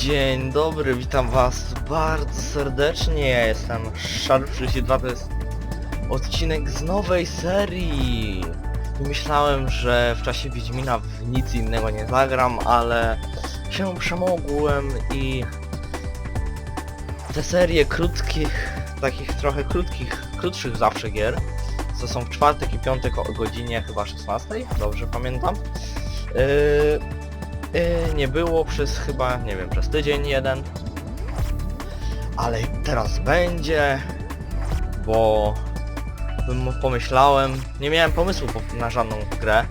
Dzień dobry, witam was bardzo serdecznie, ja jestem Sharp32, to jest odcinek z nowej serii. Myślałem, że w czasie Wiedźmina w nic innego nie zagram, ale się przemogłem i te serie krótkich, takich trochę krótkich, krótszych zawsze gier, co są w czwartek i piątek o godzinie chyba 16, dobrze pamiętam, yy, Yy, nie było przez chyba, nie wiem, przez tydzień jeden. Ale teraz będzie, bo pomyślałem, nie miałem pomysłu po- na żadną grę,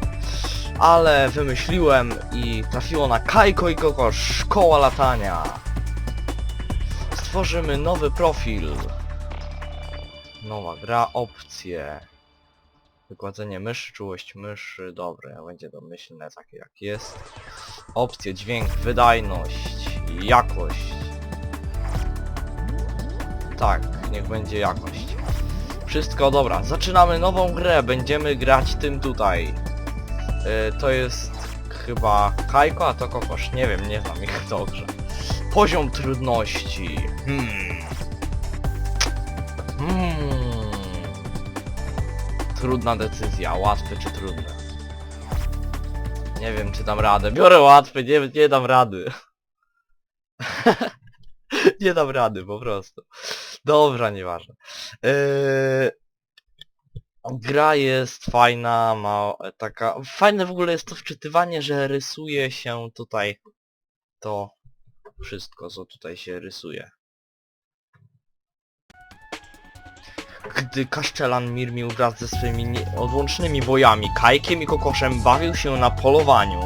ale wymyśliłem i trafiło na Kajko i Koko Szkoła Latania. Stworzymy nowy profil. Nowa gra, opcje. Wykładzenie myszy, czułość myszy, dobre, będzie domyślne takie jak jest. Opcje, dźwięk, wydajność, jakość. Tak, niech będzie jakość. Wszystko dobra, zaczynamy nową grę, będziemy grać tym tutaj. Yy, to jest chyba Kajko, a to Kokosz, nie wiem, nie znam ich dobrze. Poziom trudności. Hmm. Hmm. Trudna decyzja, łatwe czy trudne? Nie wiem czy dam radę. Biorę łatwe, nie, nie dam rady. nie dam rady po prostu. Dobra, nieważne. Yy... Gra jest fajna, ma taka... Fajne w ogóle jest to wczytywanie, że rysuje się tutaj to wszystko, co tutaj się rysuje. Gdy Kaszczelan Mirmił wraz ze swymi nieodłącznymi bojami, Kajkiem i Kokoszem bawił się na polowaniu,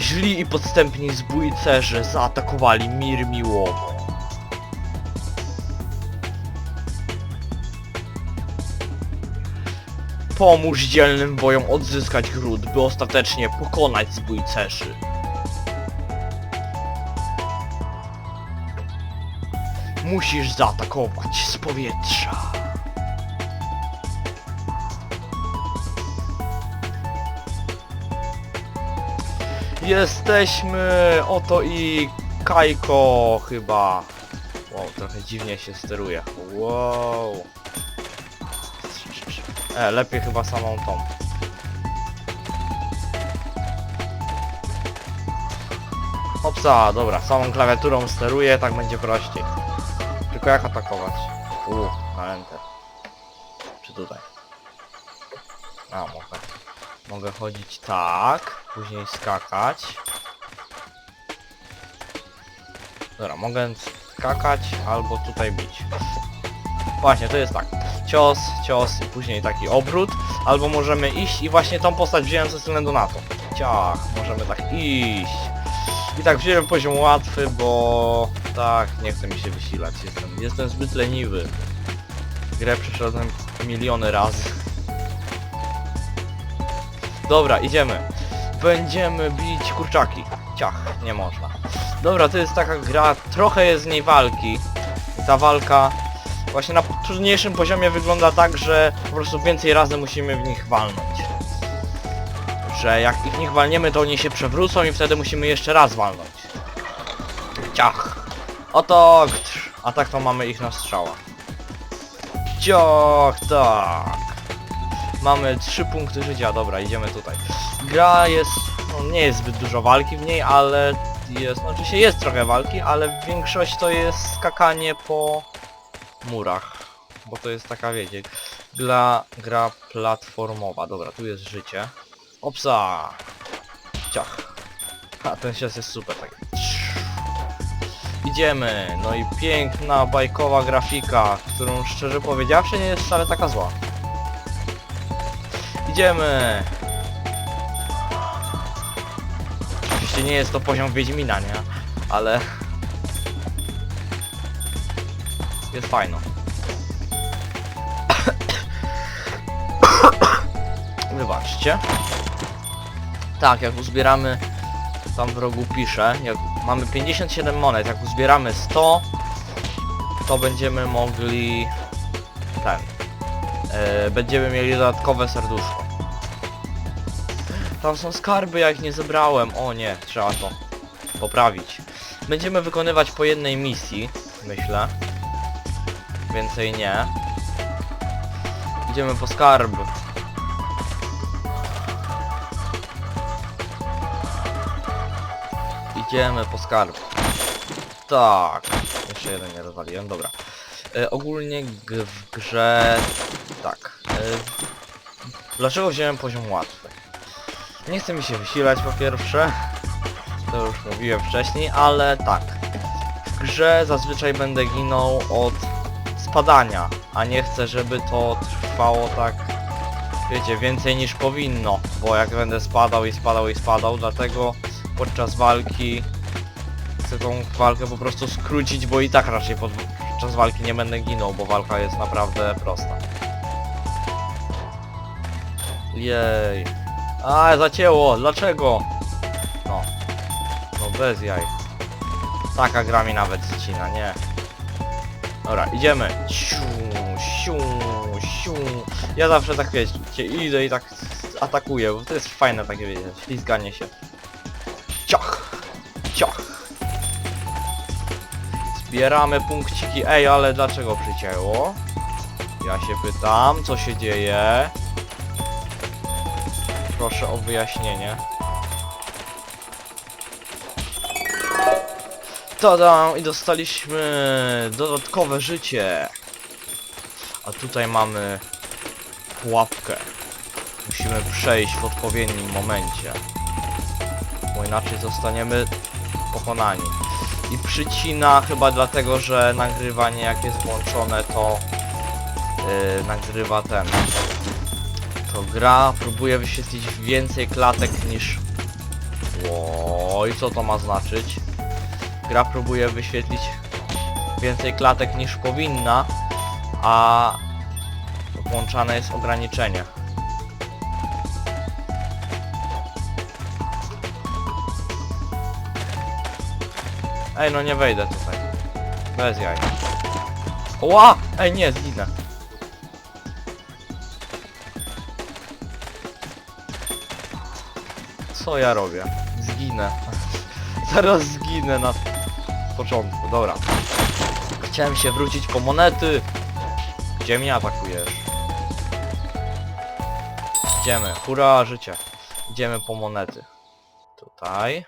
źli i podstępni zbójcerze zaatakowali Mirmiłowo. Pomóż dzielnym bojom odzyskać gród, by ostatecznie pokonać zbójcerzy. Musisz zaatakować z powietrza. Jesteśmy! Oto i Kajko chyba. Wow, trochę dziwnie się steruje. Wow. E, lepiej chyba samą tą. Hopsa, dobra, samą klawiaturą steruję, tak będzie prościej. Tylko jak atakować? U, na enter. Czy tutaj? A, mogę. Mogę chodzić tak, później skakać. Dobra, mogę skakać albo tutaj bić. Właśnie, to jest tak. Cios, cios i później taki obrót. Albo możemy iść i właśnie tą postać wziąłem ze względu na to. Ciach, możemy tak iść. I tak wziąłem poziom łatwy, bo tak, nie chcę mi się wysilać. Jestem, jestem zbyt leniwy. Grę przeszedłem miliony razy. Dobra, idziemy. Będziemy bić kurczaki. Ciach, nie można. Dobra, to jest taka gra, trochę jest z niej walki. Ta walka właśnie na trudniejszym poziomie wygląda tak, że po prostu więcej razy musimy w nich walnąć. Że jak ich w nich walniemy, to oni się przewrócą i wtedy musimy jeszcze raz walnąć. Ciach. Oto, a tak to mamy ich na strzała. Ciach, tak. Mamy 3 punkty życia, dobra, idziemy tutaj. Gra jest, no nie jest zbyt dużo walki w niej, ale jest, no oczywiście jest trochę walki, ale większość to jest skakanie po murach. Bo to jest taka, wiecie, gra, gra platformowa. Dobra, tu jest życie. Opsa! Ciach. A ten sias jest super, tak. Idziemy, no i piękna bajkowa grafika, którą szczerze powiedziawszy nie jest wcale taka zła. Idziemy! Oczywiście nie jest to poziom Wiedźmina, nie? Ale... Jest fajno. Wybaczcie. Tak, jak uzbieramy... Tam w rogu pisze, jak mamy 57 monet, jak uzbieramy 100, to będziemy mogli... Ten... E, będziemy mieli dodatkowe serduszko. Tam są skarby, ja ich nie zebrałem. O nie, trzeba to poprawić. Będziemy wykonywać po jednej misji, myślę. Więcej nie. Idziemy po skarb. Idziemy po skarb. Tak. Jeszcze jeden nie rozwaliłem, dobra. E, ogólnie w grze... Tak. E, dlaczego wziąłem poziom łatwy? Nie chcę mi się wysilać po pierwsze. To już mówiłem wcześniej, ale tak. W grze zazwyczaj będę ginął od spadania, a nie chcę, żeby to trwało tak, wiecie, więcej niż powinno, bo jak będę spadał i spadał i spadał, dlatego podczas walki chcę tą walkę po prostu skrócić, bo i tak raczej pod, podczas walki nie będę ginął, bo walka jest naprawdę prosta. Jej. A, zacięło, dlaczego? No. No bez jaj. Taka gra mi nawet zacina, nie. Dobra, idziemy. Siu, siu, siu. Ja zawsze tak wiecie, idę i tak atakuję, bo to jest fajne takie wiecie, ślizganie się. Zbieramy punkciki. Ej, ale dlaczego przycięło? Ja się pytam, co się dzieje? Proszę o wyjaśnienie. Tada! I dostaliśmy dodatkowe życie. A tutaj mamy pułapkę. Musimy przejść w odpowiednim momencie. Bo inaczej zostaniemy pokonani. I przycina chyba dlatego, że nagrywanie jak jest włączone to yy, nagrywa ten. To gra próbuje wyświetlić więcej klatek niż... Oj, co to ma znaczyć? Gra próbuje wyświetlić więcej klatek niż powinna, a włączane jest ograniczenie. Ej, no nie wejdę tutaj. Bez jaj. Ła! Ej, nie, zginę. Co ja robię? Zginę. Zaraz zginę na początku, dobra. Chciałem się wrócić po monety. Gdzie mnie atakujesz? Idziemy, hurra, życie. Idziemy po monety. Tutaj.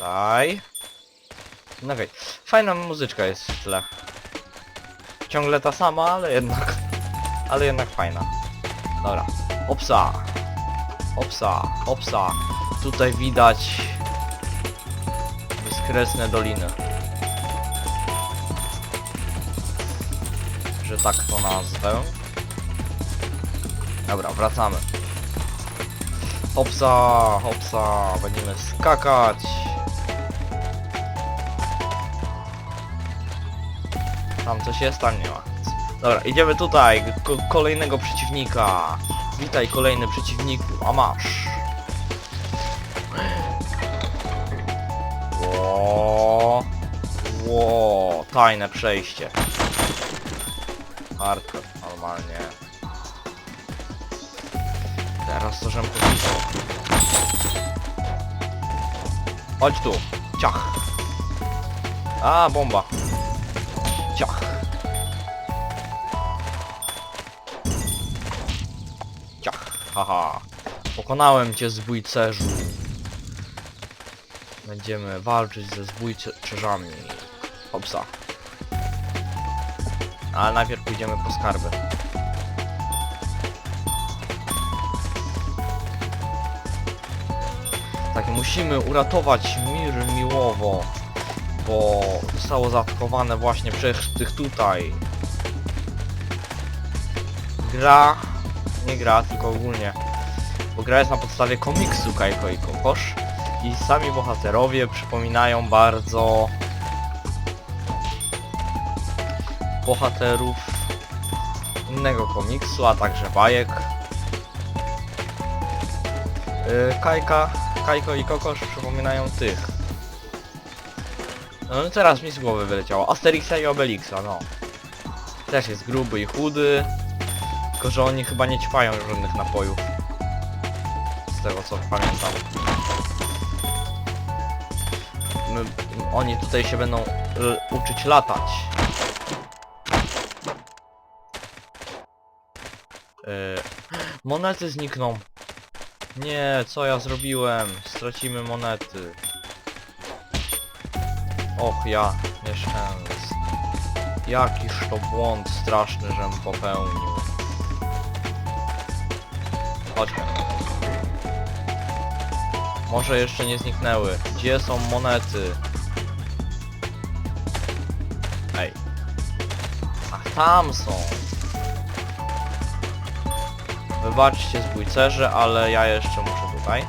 Tutaj. No okej. Fajna muzyczka jest w tle. Ciągle ta sama, ale jednak... Ale jednak fajna. Dobra. Opsa. Opsa, opsa. Tutaj widać bezkresne doliny. Że tak to nazwę. Dobra, wracamy. Hopsa, hopsa, będziemy skakać. Tam coś jest, tam nie ma. Dobra, idziemy tutaj, ko kolejnego przeciwnika. Witaj kolejny przeciwniku, a masz. Ło, ło, tajne przejście. Hardcore, normalnie. Teraz to żem popisał. Chodź tu, ciach. A, bomba. Ciach. Ciach, haha. Pokonałem cię zbójcerzu. Będziemy walczyć ze zbójcerzami. Hopsa. Ale najpierw pójdziemy po skarby. Tak, musimy uratować Mir Miłowo, bo zostało zaatakowane właśnie przez tych tutaj. Gra, nie gra, tylko ogólnie, bo gra jest na podstawie komiksu Kajko i Kokosz i sami bohaterowie przypominają bardzo bohaterów innego komiksu, a także bajek. Yy, Kajka, Kajko i Kokosz przypominają tych. No teraz mi z głowy wyleciało. Asterixa i Obelixa, no. Też jest gruby i chudy. Tylko, że oni chyba nie ćpają żadnych napojów. z tego co pamiętam. My, oni tutaj się będą y, uczyć latać. Y, monety znikną. Nie, co ja zrobiłem? Stracimy monety. Och ja, nieszczęsny. Jakiż to błąd straszny, żem popełnił. Chodźmy. Może jeszcze nie zniknęły. Gdzie są monety? Ej. Ach, tam są. Wybaczcie zbójcerze, ale ja jeszcze muszę tutaj.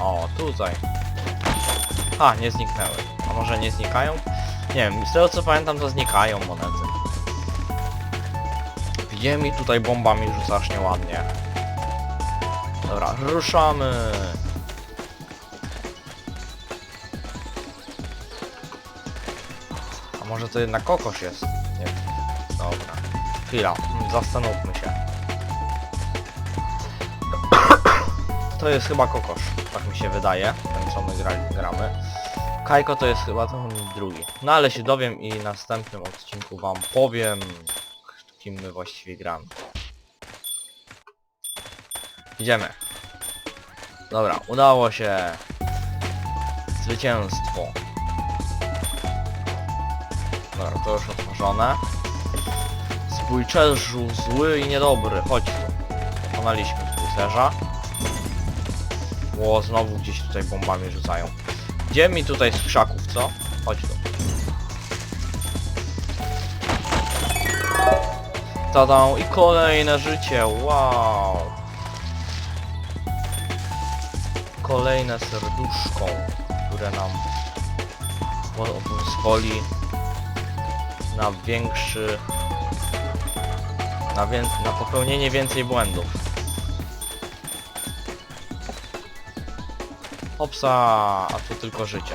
O, tutaj. A, nie zniknęły. A może nie znikają? Nie wiem, z tego co pamiętam to znikają monety. Gdzie tutaj bombami rzucasz nieładnie. Dobra, ruszamy! A może to jednak kokosz jest? Nie. Dobra. Chwila, mm, zastanówmy To jest chyba kokosz, tak mi się wydaje, ten co my gra, gramy. Kajko to jest chyba ten drugi. No ale się dowiem i w następnym odcinku wam powiem, kim my właściwie gramy. Idziemy. Dobra, udało się. Zwycięstwo. Dobra, to już otworzone. Zbójczerzu zły i niedobry, chodź tu. Pokonaliśmy zbójcerza. Ło, znowu gdzieś tutaj bombami rzucają. Gdzie mi tutaj z krzaków, co? Chodź tu. Tadą i kolejne życie, wow. Kolejne serduszko, które nam po- pozwoli na większy... Na, na popełnienie więcej błędów. Hopsa, a tu tylko życie.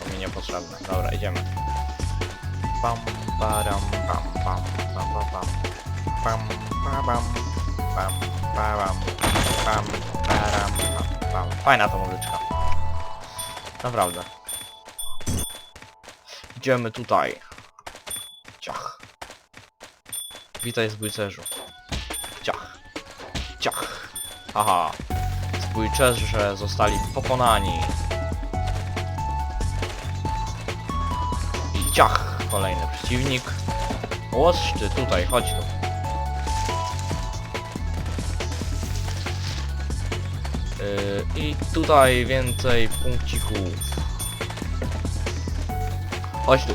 To mi niepotrzebne. Dobra, idziemy. Pam, param, pam, pam, pam, pam, pam. Pam, pam, pam, pam, pam, param, pam, pam. Fajna to muzyczka. Naprawdę. Idziemy tutaj. Ciach. Witaj zbójcerzu. Ciach. Ciach. Aha. Zbójczerze zostali pokonani. I ciach! Kolejny przeciwnik. Łoż ty tutaj, chodź tu. Yy, I tutaj więcej punkcików. Chodź tu.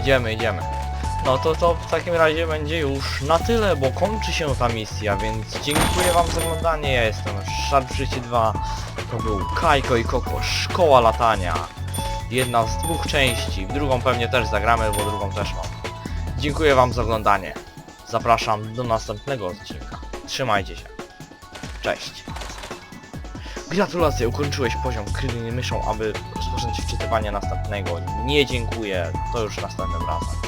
Idziemy, idziemy. No to to w takim razie będzie już na tyle, bo kończy się ta misja, więc dziękuję wam za oglądanie. Ja jestem Sharp32. To był Kajko i Koko, Szkoła Latania. Jedna z dwóch części. W drugą pewnie też zagramy, bo drugą też mam. Dziękuję wam za oglądanie. Zapraszam do następnego odcinka. Trzymajcie się. Cześć. Gratulacje, ukończyłeś poziom krytyny myszą, aby rozpocząć wczytywanie następnego. Nie dziękuję, to już następnym razem.